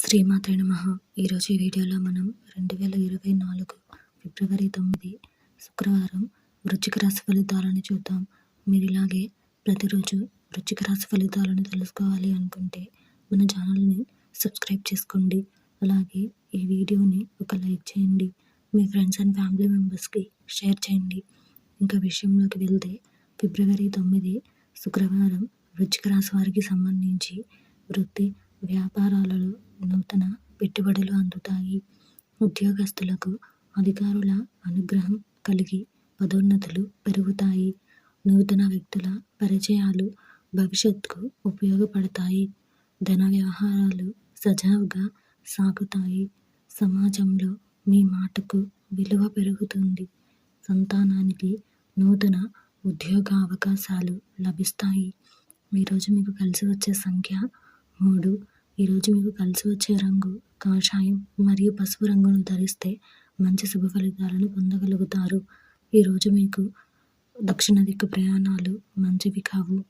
శ్రీమాత్రే నమ. ఈరోజు ఈ వీడియోలో మనం రెండు వేల ఇరవై నాలుగు ఫిబ్రవరి తొమ్మిది శుక్రవారం వృచ్చిక రాశి ఫలితాలను చూద్దాం. మీరు ఇలాగే ప్రతిరోజు వృచ్చిక రాశి ఫలితాలను తెలుసుకోవాలి అనుకుంటే మన ఛానల్ని సబ్స్క్రైబ్ చేసుకోండి. అలాగే ఈ వీడియోని ఒక లైక్ చేయండి. మీ ఫ్రెండ్స్ అండ్ ఫ్యామిలీ మెంబర్స్కి షేర్ చేయండి. ఇంకా విషయంలోకి వెళ్తే ఫిబ్రవరి తొమ్మిది శుక్రవారం వృచ్చిక రాశి వారికి సంబంధించి వృత్తి వ్యాపారాలలో నూతన పెట్టుబడులు అందుతాయి. ఉద్యోగస్తులకు అధికారుల అనుగ్రహం కలిగి పదోన్నతులు పెరుగుతాయి. నూతన వ్యక్తుల పరిచయాలు భవిష్యత్తుకు ఉపయోగపడతాయి. ధన వ్యవహారాలు సజావుగా సాగుతాయి. సమాజంలో మీ మాటకు విలువ పెరుగుతుంది. సంతానానికి నూతన ఉద్యోగ అవకాశాలు లభిస్తాయి. ఈరోజు మీకు కలిసి వచ్చే సంఖ్య మూడు. ఈరోజు మీకు కలిసి వచ్చే రంగు కాషాయం మరియు పసుపు రంగును ధరిస్తే మంచి శుభ ఫలితాలను పొందగలుగుతారు. ఈరోజు మీకు దక్షిణ దిక్కు ప్రయాణాలు మంచివి కావు.